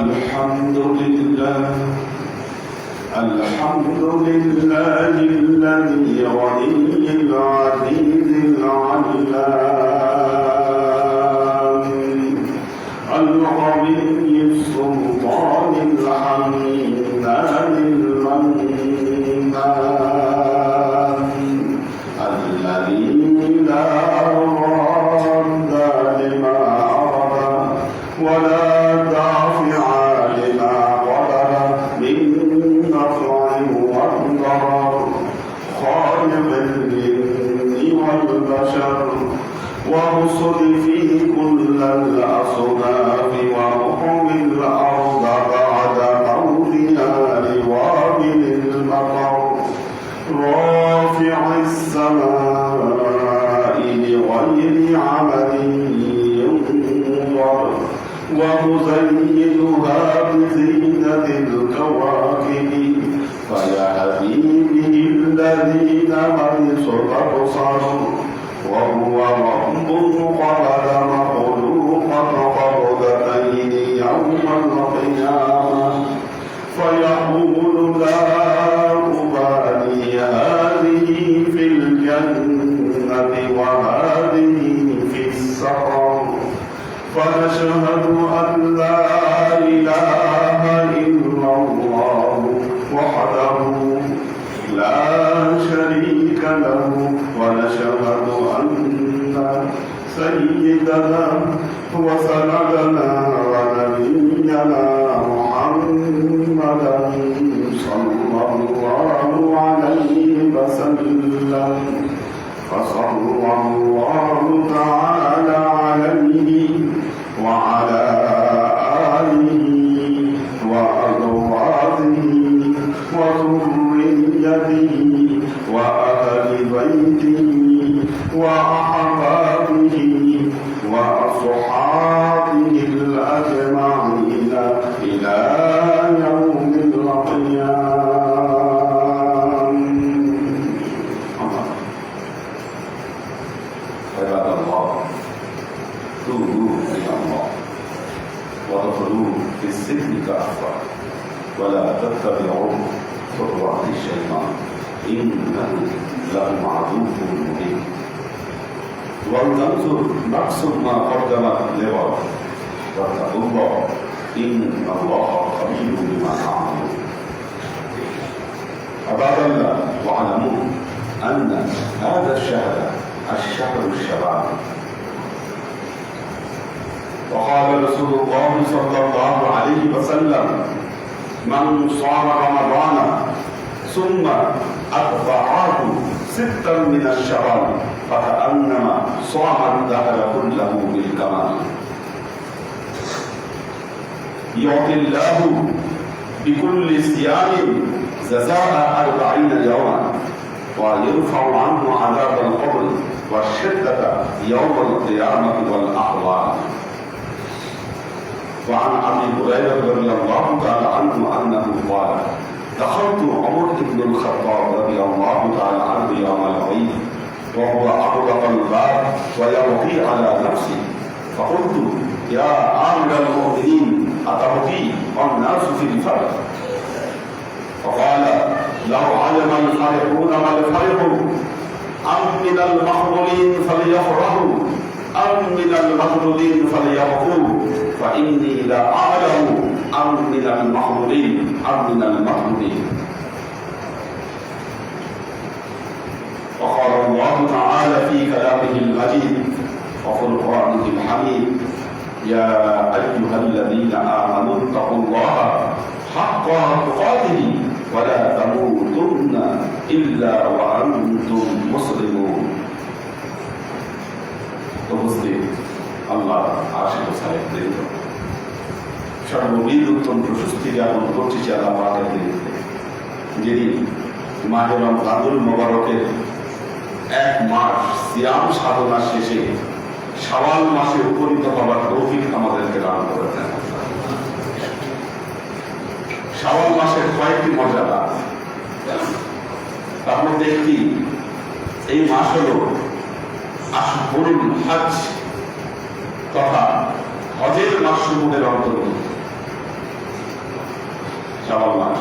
الحمد لله. الحمد لله الذي غني العزيز العلام. القوي السلطان المنان الذي لا راد لما أراد. ولا إن الله خبير بما تعملون. عباد الله واعلموا أن هذا الشهر الشهر الشباب. وقال رسول الله صلى الله عليه وسلم من صام رمضان ثم أتبعه ستا من الشوال فكأنما صام الدهر كله بالكمال. يعطي الله بكل صيام جزاء أربعين يوما ويرفع عنه عذاب القبر والشدة يوم القيامة والأحوال. وعن أبي هريرة رضي الله تعالى عنه أنه قال دخلت عمر بن الخطاب رضي الله تعالى عنه يوم العيد وهو أغلق الباب ويبكي على نفسه فقلت يا آمر المؤمنين اتبكي والناس في الفرق فقال لو علم الفرحون ما الفرح أم من المحظورين فليفرحوا أم من المحظورين فليبكوا فإني لا أعلم أم من المحظورين أم من المحظورين وقال الله تعالى في كلامه المجيد وفرقانه الحميد يا أيها الذين آمنوا اتقوا الله حق تقاته ولا تموتن إلا وأنتم مسلمون উপস্থিত আল্লাহ আশিক সাহেবদের সর্ববিদ উত্তম প্রশস্তি জ্ঞাপন করছি যে আল্লাহ পাকের বিরুদ্ধে যিনি মাহে রমজানুল মোবারকের এক মাস সিয়াম সাধনা শেষে শাওয়াল মাসে উপনীত হবার তৌফিক আমাদেরকে দান করেছেন। শাওয়াল মাসের কয়েকটি মর্যাদা তার মধ্যে একটি, এই মাস হল আশহুরুল হজ তথা হজের মাসসমূহের অন্তর্গত শাবাল মাস।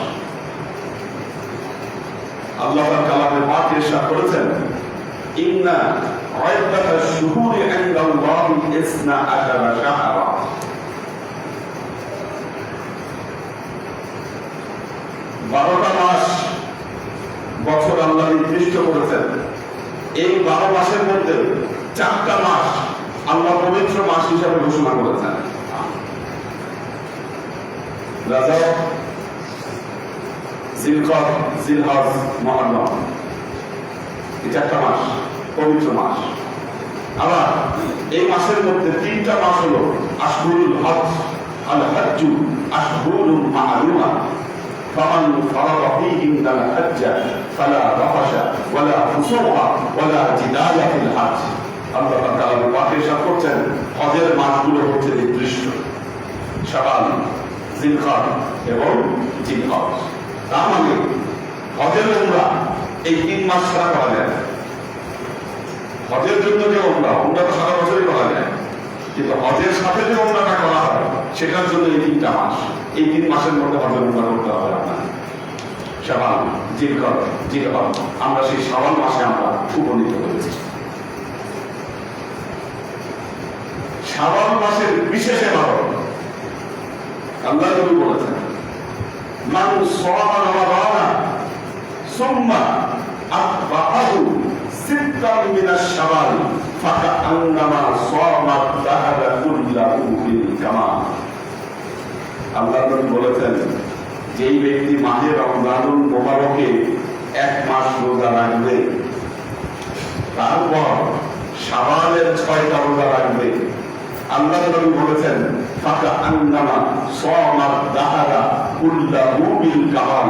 আল্লাহ তার কালামে পাক ইরশাদ করেছেন, ইন্না عدة الشهور عند الله اثنا عشر شهرا বারোটা মাস বছর আল্লাহ নির্দিষ্ট করেছেন এই বারো মাসের মধ্যে চারটা মাস আল্লাহ পবিত্র মাস হিসাবে ঘোষণা করেছেন রাজব জিলকদ জিলহজ মহরম এই চারটা মাস পবিত্র মাস আবার এই মাসের মধ্যে তিনটা মাস হলো আশহুরুল হজ আল হজ্জু আশহুরুল মা'লুমা فمن فرض فيهن الحج فلا رفش ولا فسوق ولا جدال في الحج আল্লাহ তাআলা পাকে ইরশাদ করছেন হজের মাসগুলো হচ্ছে নির্দিষ্ট শাবান জিলকদ এবং জিলহজ তার মানে হজের উমরা এই তিন মাস ছাড়া করা যায় না। হজের জন্য যে উমরা উমরা তো সারা বছরই করা যায়। কিন্তু হজের সাথে যে উমরাটা করা হয় সেটার জন্য এই তিনটা মাস, এই তিন মাসের মধ্যে হজের উমরা করতে হবে আপনার শাবান জিলকদ জিলহজ আমরা সেই শাবান মাসে আমরা উপনীত হয়েছি। শাবান মাসের বিশেষ এবারত আল্লাহ বলেছেন, মান সামা রমাদানা, সুম্মা মিনাশ শাওয়াল ফাকান্নামা সামা দাহরা কুল্লাহু আল্লাহ নবী বলেছেন, যেই ব্যক্তি মাহে রমজানুল মোবারকে এক মাস রোজা রাখবে, তারপর শাবালের ছয়টা রোজা রাখবে। আল্লাহ নবী বলেছেন ফাকা আন্নামা সামাত দাহারা কুল্লাহু বিল কামাল।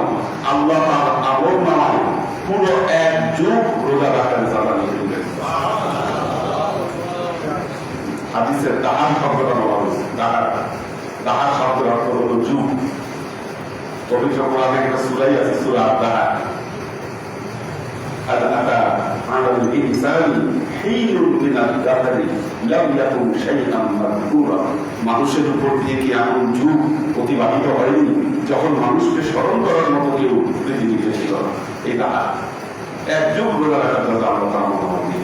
আল্লাহ তাআলা আমল নামায় পুরো এক যুগ রোজা রাখার জামানি হাদিসের দাহার শব্দটা বলা হয়েছে দাহার দাহার শব্দের অর্থ হলো যুগ পবিত্র কোরআনে একটা সূরাই আছে সূরা দাহার هل أتى على الإنسان حين من الدهر لم يكن شيئا مذكورا মানুষের উপর দিয়ে কি এমন যুগ অতিবাহিত হয়নি যখন মানুষকে স্মরণ করার মতো কেউ পৃথিবীতে ছিল না। এটা এক যুগ রোজা রাখার জন্য আমরা তার মনোভাব দিই।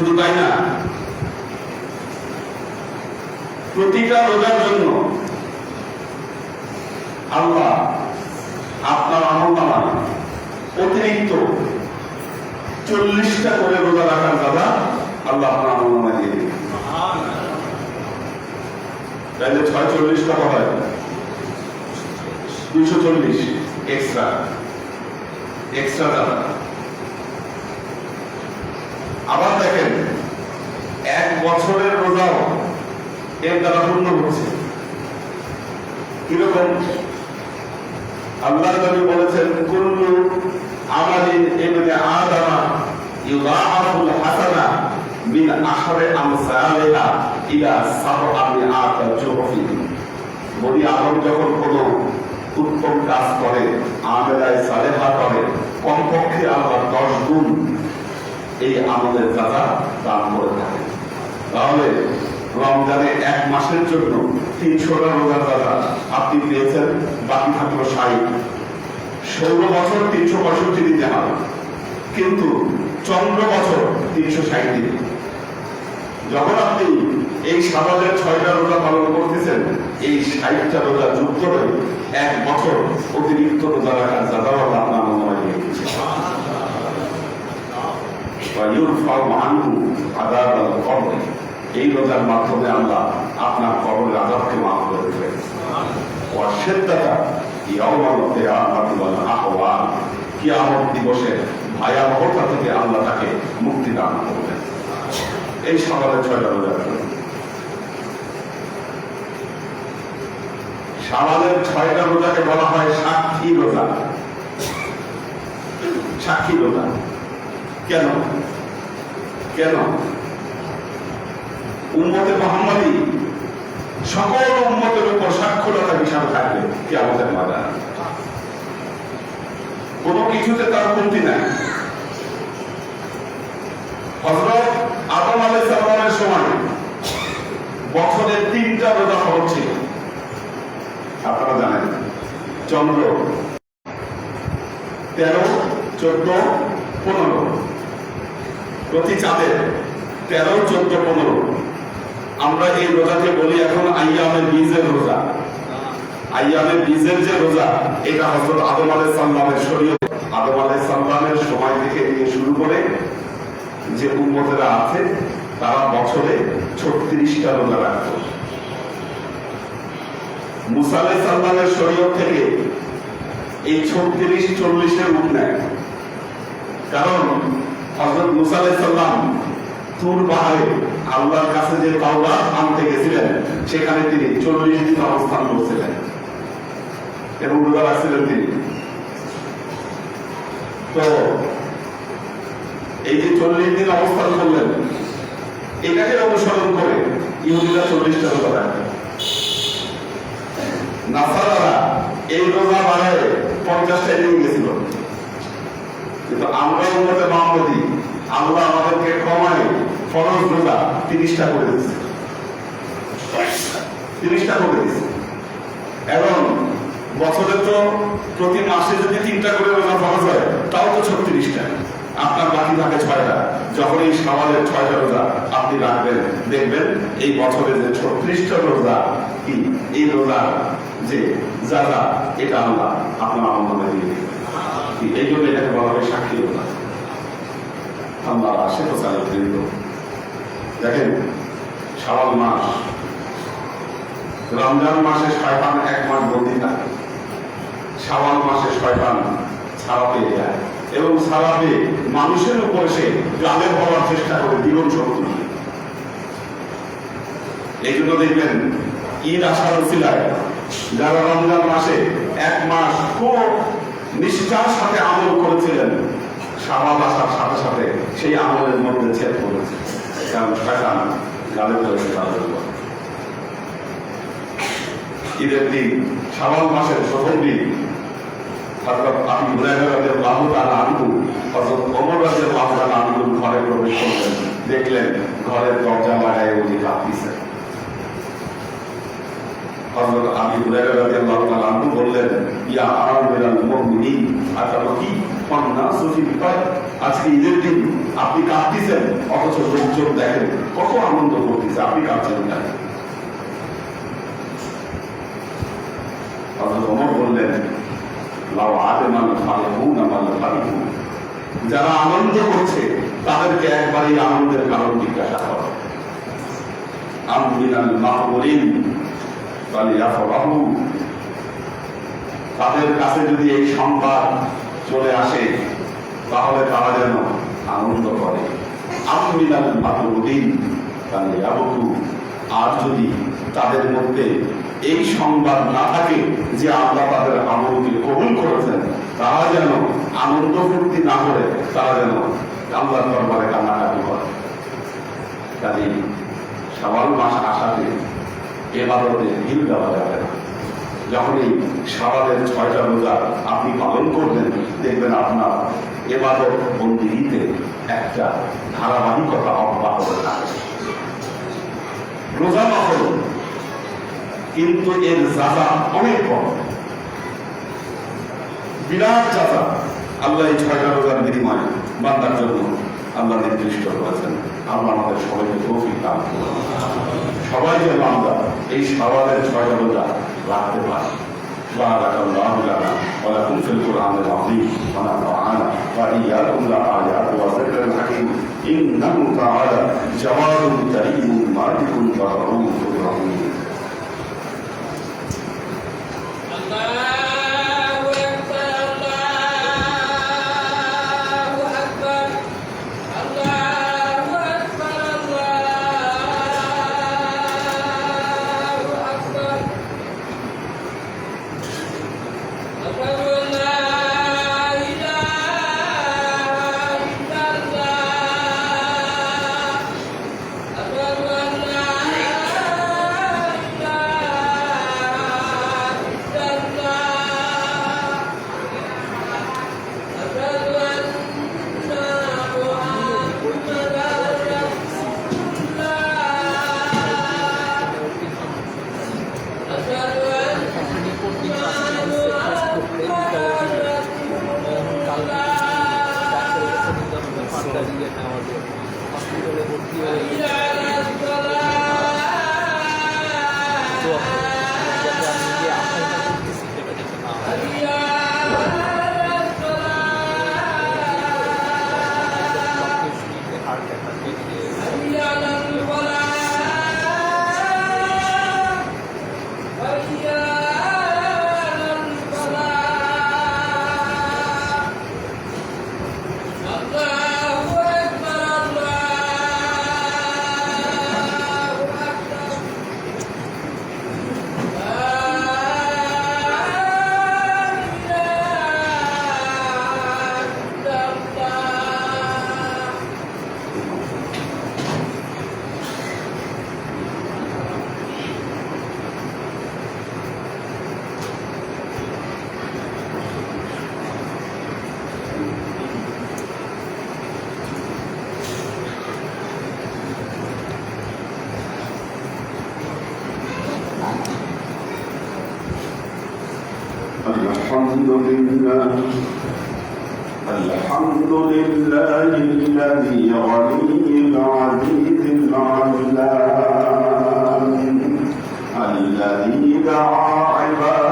শুধু তাই না? প্রতিটা রোজার জন্য আল্লাহ আপনার আমল নামায় অতিরিক্ত চল্লিশটা করে রোজা রাখার দাদা আল্লাহ আপনার আমল নামায় দিয়ে দিন তাইলে ছয় চল্লিশ টাকা হয় দুইশো চল্লিশ এক্সট্রা এক্সট্রা দাদা আবার দেখেন, এক বছরের রোজাও এর দ্বারা পূর্ণ হচ্ছে কীরকম? আল্লাহ নবী বলেছেন, কুল্লু আমালিন ইবনে আদামা ইউদাআফুল হাসানা মিন আশরে আমসালিহা ইলা সাবআমি আতা জুহফি বনি আদম যখন কোন উত্তম কাজ করে, আমেলায় সালেহা করে, কমপক্ষে আল্লাহ দশ গুণ এই আমলের দাদা দান করে থাকে। তাহলে রমজানে এক মাসের জন্য তিনশোটা রোজার দাদা আপনি পেয়েছেন বাকি থাকল ষাট। ষোলো বছর তিনশো পঁয়ষট্টি দিতে হবে, কিন্তু চন্দ্র বছর তিনশো ষাট দিন। যখন আপনি এই সাবালের ছয়টা রোজা পালন করতেছেন, এই ষাটটা রোজা যুক্ত হয়ে এক বছর অতিরিক্ত রোজা রাখার দাদাও আপনার মনে দিয়ে এই রোজার মাধ্যমে আল্লাহ আপনার কবরের আজাবকে মাফ করে দেবেন। ইয়াউমাল কিয়ামাতি ওয়াল কিয়ামত দিবসে ভয়াবহতা থেকে আল্লাহ তাকে মুক্তি দান করবেন। এই সকালে ছয়টা রোজা সামালের ছয়টা রোজাকে বলা হয় সাক্ষী রোজা। সাক্ষী রোজা। কেন? কেন? উম্মতে মোহাম্মদী সকল উম্মতের উপর সাক্ষরতা হিসাবে থাকবে কি আমাদের মাদা কোন কিছুতে তার কমতি নাই। হজরত আদম আলাই সালামের সময় বছরে তিনটা রোজা ছিল। আপনারা জানেন, চন্দ্র তেরো, চোদ্দ, পনেরো। প্রতি চাঁদের তেরো, চোদ্দ, পনেরো। আমরা এই রোজাকে বলি এখন আইয়ামের বীজের রোজা। আইয়ামের বীজের যে রোজা, এটা হজরত আদম আলাই সাল্লামের শরীয় আদম আলাই সাল্লামের সময় থেকে নিয়ে শুরু করে যে উন্মতেরা আছে, তারা বছরে ছত্রিশটা রোজা রাখত মুসালে সাল্লামের শরীয় থেকে এই ছত্রিশ, চল্লিশের রূপ নেয়। কারণ হজরত মুসালাই সাল্লাম পাহাড়ে আল্লাহর কাছে যে তাওবা আনতে গেছিলেন, সেখানে তিনি চল্লিশ দিন অবস্থান করছিলেন। এবং রোজা রাখছিলেন তিনি। তো এই যে চল্লিশ দিন অবস্থান করলেন, এটাকে অনুসরণ করে ইহুদিরা চল্লিশটা রোজা রাখে। নাসারারা এই রোজা বাড়ায় পঞ্চাশটা নিয়ে গেছিল। কিন্তু আমরা উন্নতে মাহমুদি আল্লাহ আমাদেরকে কমায় ফরজ রোজা তিরিশটা করে দিচ্ছে তিরিশটা করে দিচ্ছে এবং বছরে তো প্রতি মাসে যদি তিনটা করে রোজা ফরজ হয়, তাও তো ছত্রিশটা। আপনার বাকি থাকে ছয়টা। যখন এই সমাজের ছয়টা রোজা আপনি রাখবেন, দেখবেন এই বছরে যে ছত্রিশটা রোজা কি? এই রোজা যে যারা, এটা আল্লাহ আপনার আমার মনে দিয়ে এই জন্য এটাকে বলা হয় সাক্ষী রোজা। আল্লাহ আসে তো চালু বৃন্দ দেখেন শাওয়াল মাস। রমজান মাসে শয়তান এক মাস বন্দি থাকে শাওয়াল মাসে শয়তান ছাড়া পেয়ে যায়। এবং ছাড়া পেয়ে মানুষের উপর সে গালেব হওয়ার চেষ্টা করে, জীবন শক্তি। এই জন্য দেখবেন, ঈদ আসার উচিলায় যারা রমজান মাসে এক মাস খুব নিষ্ঠার সাথে আমল করেছিলেন সাবাল আসার সাথে সাথে সেই আমলের মধ্যে ছেদ করেছে। কারণ শয়তান তাদের উপর। ঈদের দিন শাওয়াল মাসের প্রথম দিন, হযরত আবু ঘরে প্রবেশ করলেন। দেখলেন ঘরের দরজা লাগায় উনি কাঁপতেছেন। হযরত আবু হুরায়রা রাদিয়াল্লাহু তাআলা আনহু বললেন, ইয়া আমিরাল আজকে ঈদের দিন, আপনি কাঁদতেছেন, অথচ লোকজন দেখেন, কত আনন্দ করতেছে, আপনি কাঁদছেন ওমর বললেন, লাউ আদেমান ফারিহুন আমাল ফারিহুন যারা আনন্দ করছে, তাদেরকে একবারই আনন্দের কারণ জিজ্ঞাসা করো। আমিনাল মাহবুরিন ফালিয়াফরাহু। তাদের কাছে যদি এই সংবাদ চলে আসে, তাহলে তারা যেন আনন্দ করে। আমিনাল মাহবুরিন ফালিয়াবকু আর যদি তাদের মধ্যে এই সংবাদ না থাকে যে আল্লাহ তাদের আমলকে কবুল করেছেন, তারা যেন আনন্দ ফুর্তি না করে, তারা যেন আল্লাহর দরবারে কান্নাকাটি করে। কাজে সবার মাস আসাতে এবাদতে ভিড় দেওয়া যাবে না। যখন এই সারাদের ছয়টা রোজা আপনি পালন করবেন, দেখবেন আপনার এবাদত বন্দিতে একটা ধারাবাহিকতা অব্যাহত থাকে। রোজা নফল কিন্তু এর যাজা অনেক কম। বিরাট যাজা। আল্লাহ এই ছয়টা রোজার বিনিময়ে বান্দার জন্য আল্লাহ নির্দিষ্ট করেছেন। আল্লাহ আমাদের সবাইকে তৌফিক দান সবাই যেন আমরা এই সবাদের ছয়টা রোজা রাখতে পারি بارك الله لنا ولكم في القرآن العظيم ونفعنا وإياكم لآيات وذكر الحكيم إنه تعالى جواد كريم مالك ورؤوف رحيم الله الحمد لله الحمد لله الذي غني العزيز العلام الذي دعا عباده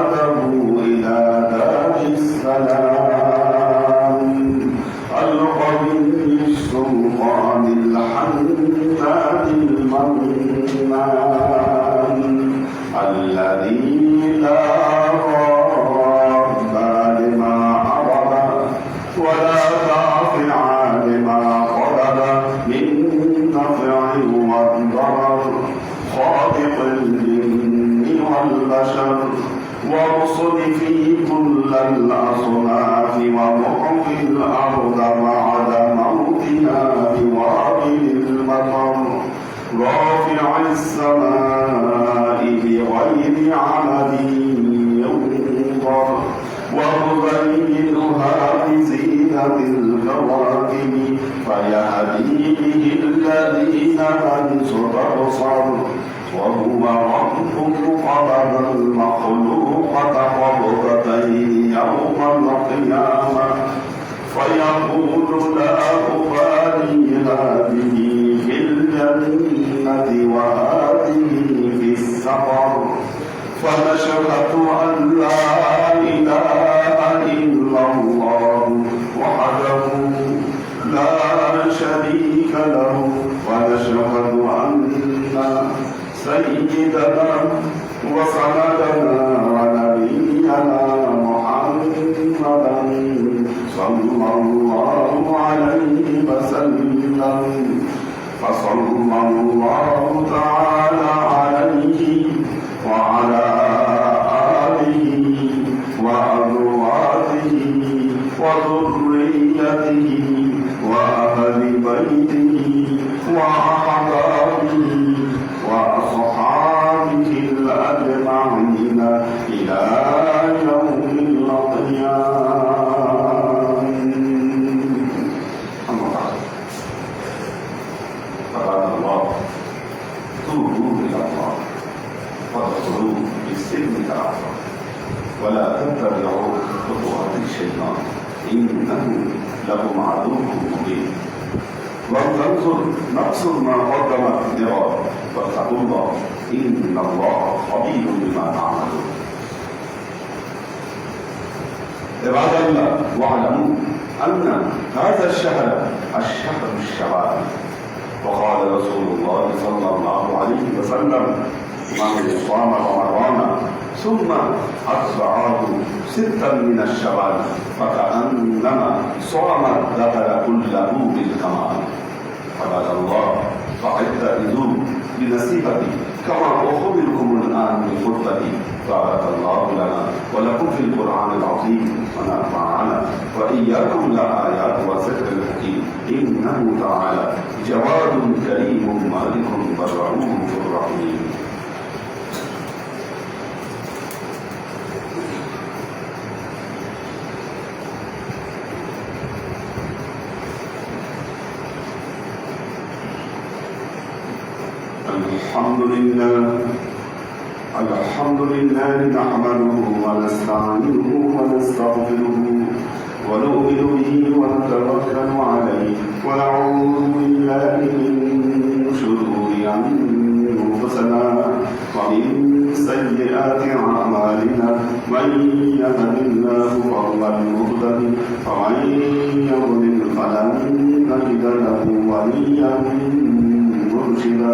بغير عمد ولا تتبعوا خطوات الشيطان. إنه لكم عدو مبين. ولتنظر نفس ما قدمت لغد واتقوا الله إن الله خبير بما تعملون. عباد الله واعلموا أن هذا الشهر الشهر الشوال وقال رسول الله صلى الله عليه وسلم من صام رمضان ثم أتبعه ستا من الشوال فكأنما صام الدهر كله بالكمال. عباد الله فاعتذروا بنصيبتي كما أخبركم الآن من خطبتي بارك الله لنا ولكم في القرآن العظيم ونفعنا وإياكم لآيات وذكر الحكيم. إنه تعالى جواد كريم مالك برؤوف رحيم الحمد لله. الحمد لله نحمده ونستعينه ونستغفره ونؤمن به ونتوكل عليه. ونعوذ بالله من شرور أنفسنا ومن سيئات أعمالنا. من يهد الله فهو المهتدي ومن يضلل فلن تجد له وليا مرشدا.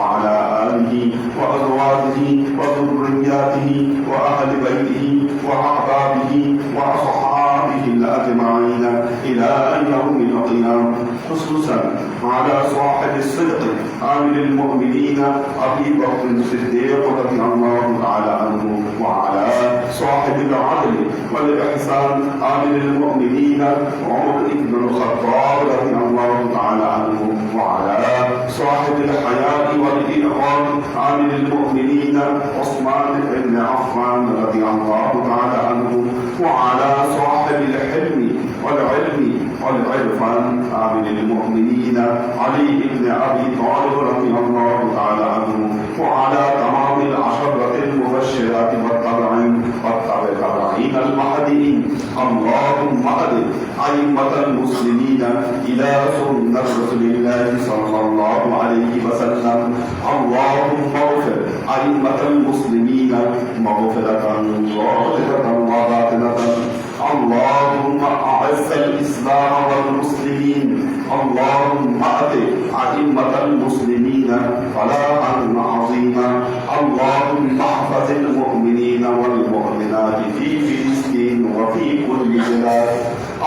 وعلى آله وأزواجه وذرياته وأهل بيته وأحبابه وأصحابه الأجمعين إلى يوم القيامة. خصوصا على صاحب الصدق عامل المؤمنين أبي بكر الصديق رضي الله تعالى عنه وعلى صاحب العدل والإحسان عامل المؤمنين عمر بن الخطاب رضي الله تعالى عنه وعلى صاحب الحياء والإكرام عامل المؤمنين عثمان بن عفان رضي الله تعالى عنه وعلى صاحب الحلم والعلم والعرفان عامل المؤمنين علي بن أبي طالب رضي الله تعالى عنه وعلى تمام العشرة المبشرات والتبعين والتابعين المهديين. اللهم اهد أئمة المسلمين إلى سنة رسول الله صلى الله عليه وسلم. اللهم اغفر أئمة المسلمين مغفرة ظاهرة وباطنة. اللهم أعز الإسلام والمسلمين. اللهم أت أئمة المسلمين. فلاحا عظيما. اللهم احفظ المؤمنين والمؤمنات في فلسطين وفي كل بلاد.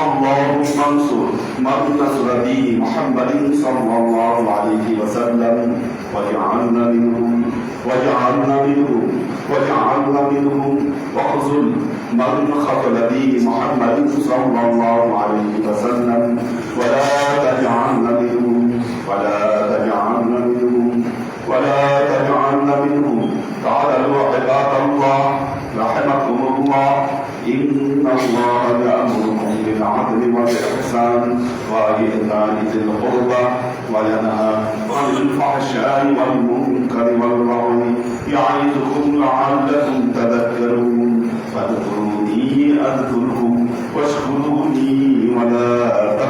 اللهم انصر من نصر دين محمد صلى الله عليه وسلم واجعلنا منهم واجعلنا منهم واجعلنا منهم واخذل من خذل دين محمد صلى الله عليه وسلم. ولا تجعلنا منهم ولا تجعلنا منهم ولا تجعلنا منهم. تعالوا عباد الله رحمكم الله إن الله يأمركم العدل والإحسان وإيتاء ذي القربى وينهى عن الفحشاء والمنكر والبغي يعظكم لعلكم تذكرون. فاذكروني أذكركم واشكروني ولا تكفرون